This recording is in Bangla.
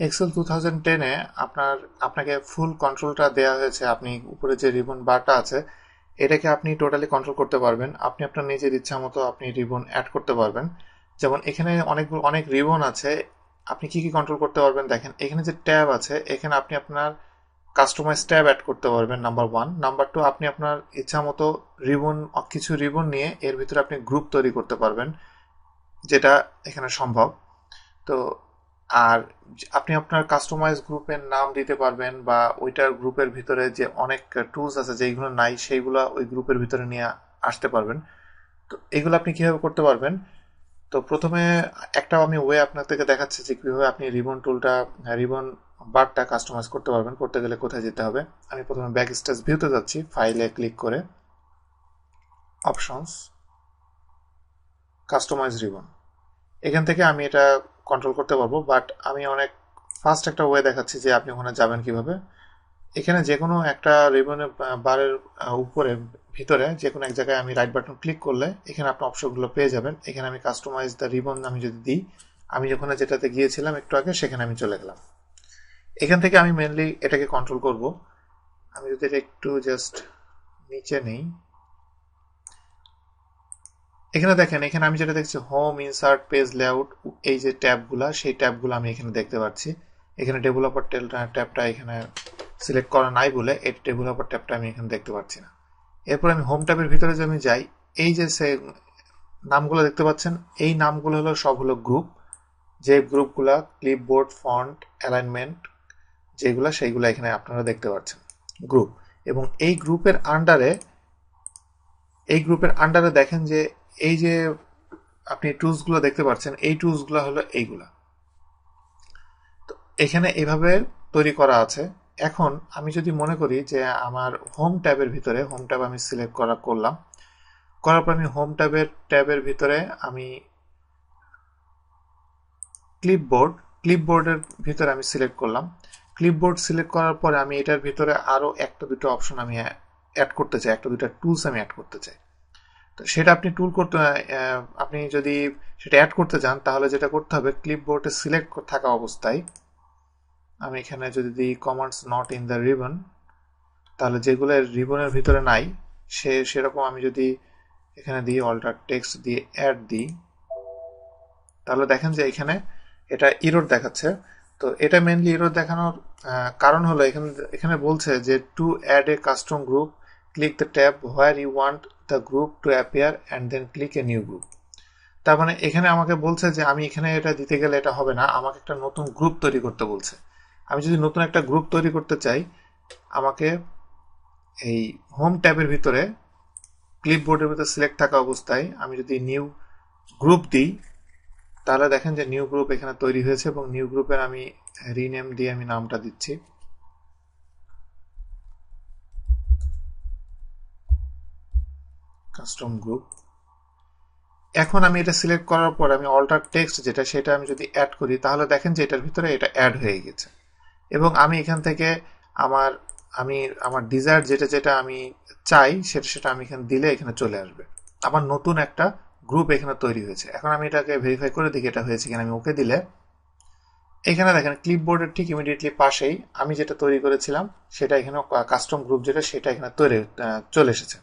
এক্সেল টু থাউজেন্ড টেনে আপনার, আপনাকে ফুল কন্ট্রোলটা দেওয়া হয়েছে। আপনি উপরে যে রিবন বারটা আছে, এটাকে আপনি টোটালি কন্ট্রোল করতে পারবেন। আপনি আপনার নিজের ইচ্ছা মতো আপনি রিবন অ্যাড করতে পারবেন। যেমন এখানে অনেক অনেক রিবন আছে। আপনি কি কি কন্ট্রোল করতে পারবেন দেখেন, এখানে যে ট্যাব আছে, এখানে আপনি আপনার কাস্টমাইজ ট্যাব অ্যাড করতে পারবেন নাম্বার ওয়ান নাম্বার টু আপনি আপনার ইচ্ছা মতো রিবন কিছু রিবন নিয়ে এর ভিতরে আপনি গ্রুপ তৈরি করতে পারবেন, যেটা এখানে সম্ভব। তো আর আপনি আপনার কাস্টমাইজ গ্রুপের নাম দিতে পারবেন বা ওইটার গ্রুপের ভিতরে যে অনেক টুলস আছে যেগুলো নাই, সেইগুলো ওই গ্রুপের ভিতরে নিয়ে আসতে পারবেন। তো এগুলো আপনি কীভাবে করতে পারবেন? তো প্রথমে একটা আমি ওয়ে আপনাদেরকে দেখাচ্ছি যে কীভাবে আপনি রিবন টুলটা রিবন বারটা কাস্টমাইজ করতে পারবেন, করতে গেলে কোথায় যেতে হবে। আমি প্রথমে ব্যাক স্টেজ ভিউতে যাচ্ছি ফাইলে ক্লিক করে। অপশনস কাস্টমাইজ রিবন এখান থেকে আমি এটা কন্ট্রোল করতে পারব বাট আমি অনেক ফাস্ট একটা ওয়ে দেখাচ্ছি যে আপনি ওখানে যাবেন কীভাবে। এখানে যে কোনো একটা রিবনের বারের উপরে, ভিতরে যে কোনো এক জায়গায় আমি রাইট বাটন ক্লিক করলে এখানে আপনি অপশনগুলো পেয়ে যাবেন। এখানে আমি কাস্টমাইজ দ্য রিবন আমি যদি দিই, আমি যখন যেটাতে গিয়েছিলাম একটু আগে সেখানে আমি চলে গেলাম। এখান থেকে আমি মেনলি এটাকে কন্ট্রোল করব। আমি যদি একটু জাস্ট নিচে নেই এখানে দেখেন, এখানে আমি যেটা দেখছি হোম ইনসার্ট পেজ লেআউট এই যে ট্যাবগুলা সেই ট্যাবগুলো আমি এখানে দেখতে পাচ্ছি। এখানে ডেভেলপার ট্যাবটা এখানে সিলেক্ট করা নাই বলে এই ডেভেলপার ট্যাবটা আমি এখানে দেখতে পাচ্ছি না। এরপর আমি হোম ট্যাবের ভিতরে যে আমি যাই, এই যে সে নামগুলো দেখতে পাচ্ছেন, এই নামগুলো হলো, সব হলো গ্রুপ যে গ্রুপগুলা ক্লিপবোর্ড ফন্ট অ্যালাইনমেন্ট যেগুলো, সেইগুলো এখানে আপনারা দেখতে পাচ্ছেন গ্রুপ এবং এই গ্রুপের আন্ডারে এই গ্রুপের আন্ডারে দেখেন যে এই যে আপনি টুলসগুলো দেখতে পাচ্ছেন, এই টুলসগুলো হলো এইগুলা। তো এখানে এভাবে তৈরি করা আছে। এখন আমি যদি মনে করি যে আমার হোম ট্যাবের ভিতরে হোম ট্যাব আমি সিলেক্ট করা করলাম, করার পর আমি হোম ট্যাবের ট্যাবের ভিতরে আমি ক্লিপবোর্ড ক্লিপবোর্ডের ভিতরে আমি সিলেক্ট করলাম। ক্লিপবোর্ড সিলেক্ট করার পরে আমি এটার ভিতরে আরও একটা দুটো অপশন আমি অ্যাড করতে চাই, একটা দুটো টুলস আমি অ্যাড করতে চাই। তো সেটা আপনি টুল করতে আপনি যদি সেটা অ্যাড করতে চান তাহলে যেটা করতে হবে ক্লিপবোর্ডে সিলেক্ট থাকা অবস্থায় আমি এখানে যদি দিই commands not in the ribbon তাহলে যেগুলো রিবনের ভিতরে নাই, সে, সেরকম আমি যদি এখানে দিই অল্টার টেক্সট দিয়ে অ্যাড দিই, তাহলে দেখেন যে এখানে এটা ইরোর দেখাচ্ছে। তো এটা মেনলি ইরোর দেখানোর কারণ হলো এখানে এখানে বলছে যে to add a custom group click the tab where you want the group to appear and then click a new group তার মানে এখানে আমাকে বলছে যে আমি এখানে এটা দিতে গেলে এটা হবে না, আমাকে একটা নতুন গ্রুপ তৈরি করতে বলছে। আমি যদি নতুন একটা গ্রুপ তৈরি করতে চাই, আমাকে এই হোম ট্যাবের ভিতরে ক্লিপবোর্ডের ভিতরে সিলেক্ট থাকা অবস্থায় আমি যদি নিউ গ্রুপ দিই, তাহলে দেখেন যে নিউ গ্রুপ এখানে তৈরি হয়েছে এবং নিউ গ্রুপের আমি রিনেম দিয়ে আমি নামটা দিচ্ছি। কাস্টম গ্রুপ এখন আমি এটা সিলেক্ট করার পর আমি অল্টার টেক্সট যেটা, সেটা আমি যদি অ্যাড করি, তাহলে দেখেন যে এটার ভিতরে এটা অ্যাড হয়ে গেছে। এবং আমি এখান থেকে আমার, আমি, আমার ডিজায়ার যেটা যেটা আমি চাই, সেটা সেটা আমি এখানে দিলে এখানে চলে আসবে। আমার নতুন একটা গ্রুপ এখানে তৈরি হয়েছে। এখন আমি এটাকে ভেরিফাই করে দেখি এটা হয়েছে কিনা। আমি ওকে দিলে, এখানে দেখেন ক্লিপবোর্ডের ঠিক ইমিডিয়েটলি পাশেই আমি যেটা তৈরি করেছিলাম, সেটা এখানে কাস্টম গ্রুপ যেটা, সেটা এখানে তৈরি চলে এসেছে।